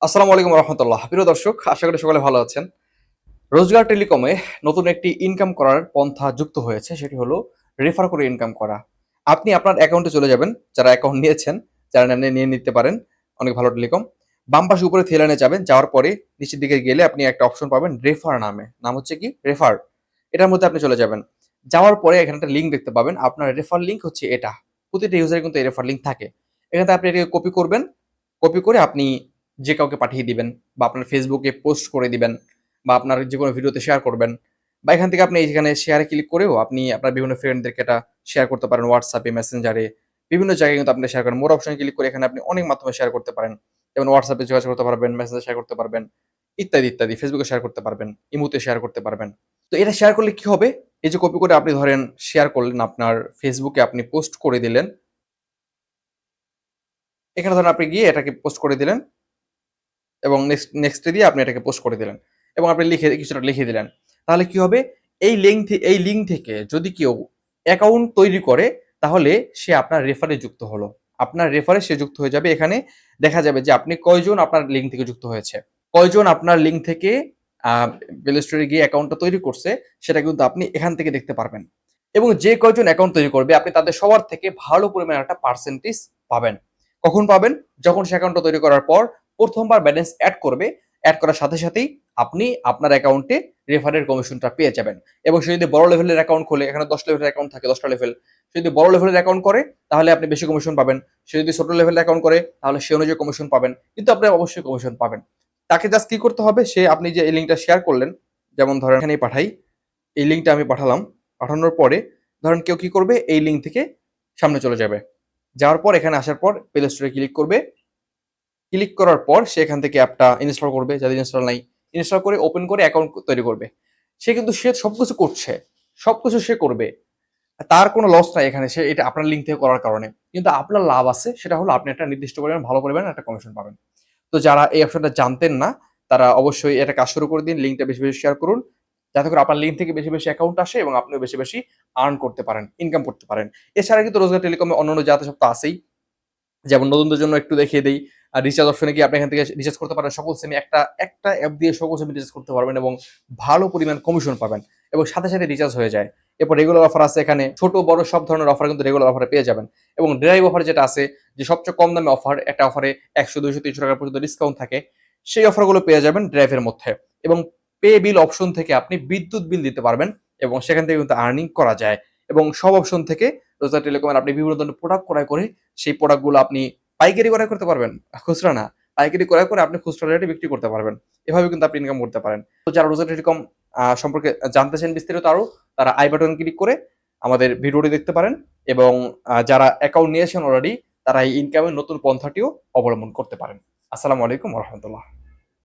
আসসালামু আলাইকুম রহমতুল্লাহ। প্রিয় দর্শক, আশা করি সকলে ভালো আছেন। রোজগার টেলিকমে নতুন একটি ইনকাম করার পন্থা যুক্ত হয়েছে, সেটি হলো রেফার করে ইনকাম করা। আপনি আপনার অ্যাকাউন্টে চলে যাবেন, যারা অ্যাকাউন্ট নিয়েছেন, যারা নেন- নিয়ে নিতে পারেন, অনেক ভালো টেলিকম। বাম পাশে উপরে থেলানে যাবেন, যাওয়ার পরে নিচের দিকে গেলে আপনি একটা অপশন পাবেন রেফার নামে। নাম হচ্ছে কি? রেফার এটার মধ্যে আপনি চলে যাবেন। যাওয়ার পরে এখানে একটা লিঙ্ক দেখতে পাবেন, আপনার রেফার লিঙ্ক হচ্ছে এটা। প্রতিটা ইউজারে কিন্তু এই রেফার লিঙ্ক থাকে। এখানে আপনি এটাকে কপি করবেন। কপি করে আপনি যে কাউকে পাঠিয়ে দিবেন বা আপনার ফেসবুকে পোস্ট করে দিবেন বা আপনার যে কোনো ভিডিওতে শেয়ার করবেন বা এখান থেকে আপনি এখানে শেয়ারে ক্লিক করেও আপনি আপনার বিভিন্ন ফ্রেন্ডদেরকে এটা শেয়ার করতে পারেন হোয়াটসঅ্যাপে মেসেঞ্জারে বিভিন্ন জায়গায় কিন্তু আপনি শেয়ার করেন। মোর অপশনে ক্লিক করে এখানে আপনি অনেক মাধ্যমে শেয়ার করতে পারেন। যেমন হোয়াটসঅ্যাপে যোগাযোগ করতে পারবেন মেসেজে শেয়ার করতে পারবেন, ইত্যাদি ইত্যাদি। ফেসবুকে শেয়ার করতে পারবেন ইমুতে শেয়ার করতে পারবেন। তো এটা শেয়ার করলে কি হবে? এই যে কপি করে আপনি ধরেন শেয়ার করলেন, আপনার ফেসবুকে আপনি পোস্ট করে দিলেন। এখানে ধরেন আপনি গিয়ে এটাকে পোস্ট করে দিলেন। এবং নেক্সট নেক্সটে দিয়ে আপনি এটাকে পোস্ট করে দিলেন এবং আপনি লিখে, কিছুটা লিখে দিলেন। তাহলে কি হবে? এই লিঙ্ক এই লিঙ্ক থেকে যদি কেউ অ্যাকাউন্ট তৈরি করে, তাহলে সে আপনার রেফারে যুক্ত হলো। আপনার রেফারে সে যুক্ত হয়ে যাবে। এখানে দেখা যাবে যে আপনি কয়জন আপনার লিঙ্ক থেকে যুক্ত হয়েছে। কয়জন আপনার লিঙ্ক থেকে প্লে স্টোরে গিয়ে অ্যাকাউন্টটা তৈরি করছে, সেটা কিন্তু আপনি এখান থেকে দেখতে পারবেন। এবং যে কয়জন অ্যাকাউন্ট তৈরি করবে, আপনি তাদের সবার থেকে ভালো পরিমাণে একটা পার্সেন্টেজ পাবেন। কখন পাবেন? যখন সে অ্যাকাউন্টটা তৈরি করার পর প্রথমবার ব্যালেন্স অ্যাড করবে অ্যাড করার সাথে সাথেই আপনি আপনার অ্যাকাউন্টে রেফারের কমিশনটা পেয়ে যাবেন। এবং সে যদি বড় লেভেলের অ্যাকাউন্ট খোলে, এখানে দশ লেভেলের অ্যাকাউন্ট থাকে, দশটা লেভেল সে যদি বড় লেভেলের অ্যাকাউন্ট করে, তাহলে আপনি বেশি কমিশন পাবেন। সে যদি ছোট লেভেলের অ্যাকাউন্ট করে, তাহলে সে অনুযায়ী কমিশন পাবেন। কিন্তু আপনি অবশ্যই কমিশন পাবেন। তাকে জাস্ট কি করতে হবে? সে আপনি যে এই লিঙ্কটা শেয়ার করলেন, যেমন ধরেন এখানেই পাঠাই, এই লিঙ্কটা আমি পাঠালাম, পাঠানোর পরে ধরেন কেউ কি করবে? এই লিঙ্ক থেকে সামনে চলে যাবে। যাওয়ার পর এখানে আসার পর প্লে স্টোরে ক্লিক করবে। ক্লিক করার পর সে এখান থেকে অ্যাপটা ইনস্টল করবে। যাদের ইনস্টল নাই ইনস্টল করে ওপেন করে অ্যাকাউন্ট তৈরি করবে। সে কিন্তু সে সবকিছু করছে, সবকিছু সে করবে। তার কোনো লস নাই এখানে, সে এটা আপনার লিঙ্ক থেকে করার কারণে। কিন্তু আপনার লাভ আছে, সেটা হলো আপনি একটা নির্দিষ্ট পরিমাণ ভালো পরিমাণ একটা কমিশন পাবেন। তো যারা এই অপশনটা জানতেন না, তারা অবশ্যই এটা কাজ শুরু করে দিন লিঙ্কটা বেশি বেশি শেয়ার করুন। যাতে করে আপনার লিঙ্ক থেকে বেশি বেশি অ্যাকাউন্ট আসে এবং আপনিও বেশি বেশি আর্ন করতে পারেন ইনকাম করতে পারেন। এছাড়া কিন্তু রোজগার টেলিকমে অন্যান্য জাতীয় সব তো আছেই। যেমন নতুনদের জন্য একটু দেখিয়ে দিই। আর রিচার্জ অপশনে কি আপনি এখান থেকে রিচার্জ করতে পারেন? সকল সেমি একটা একটা অ্যাপ দিয়ে সকল সেমি রিচার্জ করতে পারবেন এবং ভালো পরিমাণ কমিশন পাবেন এবং সাথে সাথে রিচার্জ হয়ে যায়। এরপর রেগুলার অফার আছে এখানে। ছোট, বড় সব ধরনের অফার কিন্তু রেগুলার অফারে পেয়ে যাবেন। এবং ড্রাইভ অফার যেটা আছে, যে সবচেয়ে কম দামে অফার একটা অফারে একশো, দুইশো, তিনশো টাকা পর্যন্ত ডিসকাউন্ট থাকে। সেই অফারগুলো পেয়ে যাবেন ড্রাইভের মধ্যে। এবং পে বিল অপশন থেকে আপনি বিদ্যুৎ বিল দিতে পারবেন এবং সেখান থেকে কিন্তু আর্নিং করা যায়। এবং সব অপশন থেকে রোজগার টেলিকমের আপনি বিভিন্ন ধরনের প্রোডাক্ট ক্রয় করে, সেই প্রোডাক্টগুলো আপনি পাইকারি ক্রয় করতে পারবেন। খুচরা না, পাইকারি ক্রয় করে আপনি খুচরা রেটে বিক্রি করতে পারবেন। এভাবে কিন্তু আপনি ইনকাম করতে পারেন। তো যারা রোজগার টেলিকম সম্পর্কে জানতে চান বিস্তারিত আরও, তারা আই বাটন ক্লিক করে আমাদের ভিডিওটি দেখতে পারেন এবং যারা অ্যাকাউন্ট নিয়েছেন অলরেডি তারা এই ইনকামের নতুন পন্থাটিও অবলম্বন করতে পারেন। আসসালামু আলাইকুম রহমতুল্লাহ।